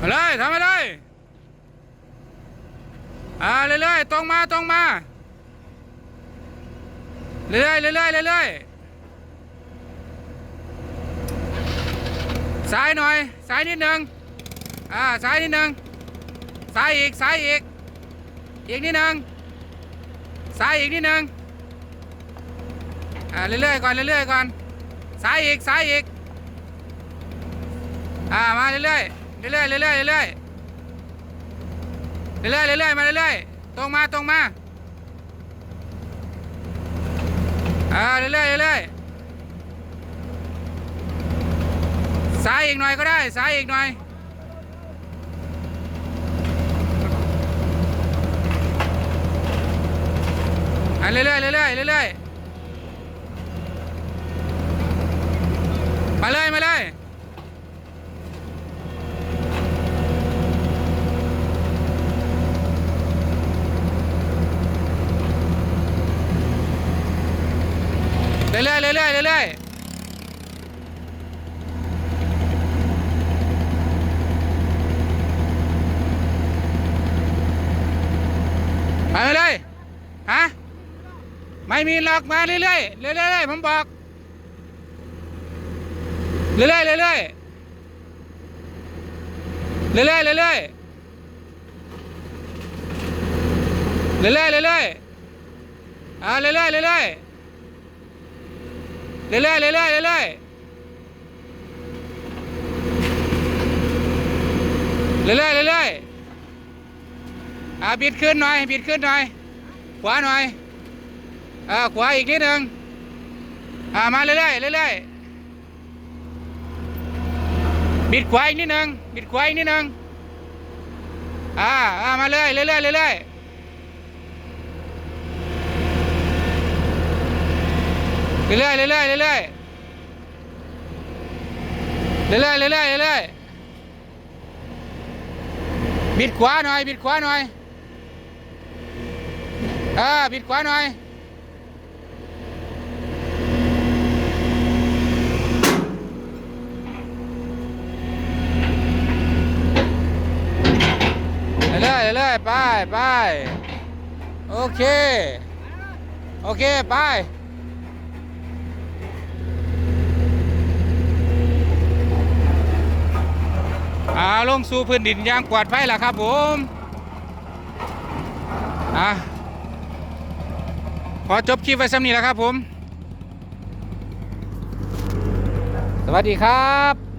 มาเลยทำมาเลยอ่าเรื่อยๆตรงมาตรงมาเรื่อยๆเรื่อยๆเรื่อยๆซ้ายหน่อยซ้ายนิดหนึ่งอ่าซ้ายนิดหนึ่งซ้ายอีกซ้ายอีกอีกนิดหนึ่งซ้ายอีกนิดหนึ่งอ่าเรื่อยๆก่อนเรื่อยๆก่อนซ้ายอีกซ้ายอีกอ่ามาเรื่อยๆ เรื่อยๆเรื่อยๆเรื่อยๆเรื่อยๆเรื่อยๆมาเรื่อยๆตรงมาตรงมาอ่าเรื่อยๆเรื่อยๆซ้ายอีกหน่อยก็ได้ซ้ายอีกหน่อยอ่าเรื่อยๆเรื่อยๆเรื่อยๆมาเลยมาเลย เรื่อยๆเรื่อยๆเรื่อยๆมาเลยฮะไม่มีหรอกมาเรื่อยๆเรื่อยๆผมบอก เรื่อยๆเรื่อยๆเรื่อยๆเรื่อยๆเรื่อยๆเรื่อยๆเรื่อยๆอ่าเรื่อยๆเรื่อยๆ เรื่อยๆเรื่อยๆเรื่อยๆเรื่อยๆเรื่อยๆเรื่อยๆอ่าบิดขึ้นหน่อยบิดขึ้นหน่อย ขวาหน่อยอ่าขวาอีกนิดหนึ่งอ่ามาเรื่อยๆเรื่อยๆบิดขวาอีกนิดนึงบิดขวาอีกนิดนึงอ่าอ่ามาเรื่อยเรื่อยๆเรื่อยๆ เรื่อยๆเรื่อยๆเรื่อยๆเรื่อยๆเรื่อยๆเรื่อยๆบิดขวาหน่อยบิดขวาหน่อยอ่าบิดขวาหน่อยเรื่อยๆเรื่อยๆไปไปโอเค โอเค ไป ลงสู่พื้นดินอย่างปลอดภัยแล้วครับผมอะขอจบคลิปไว้สำนี้แล้วครับผม สวัสดีครับ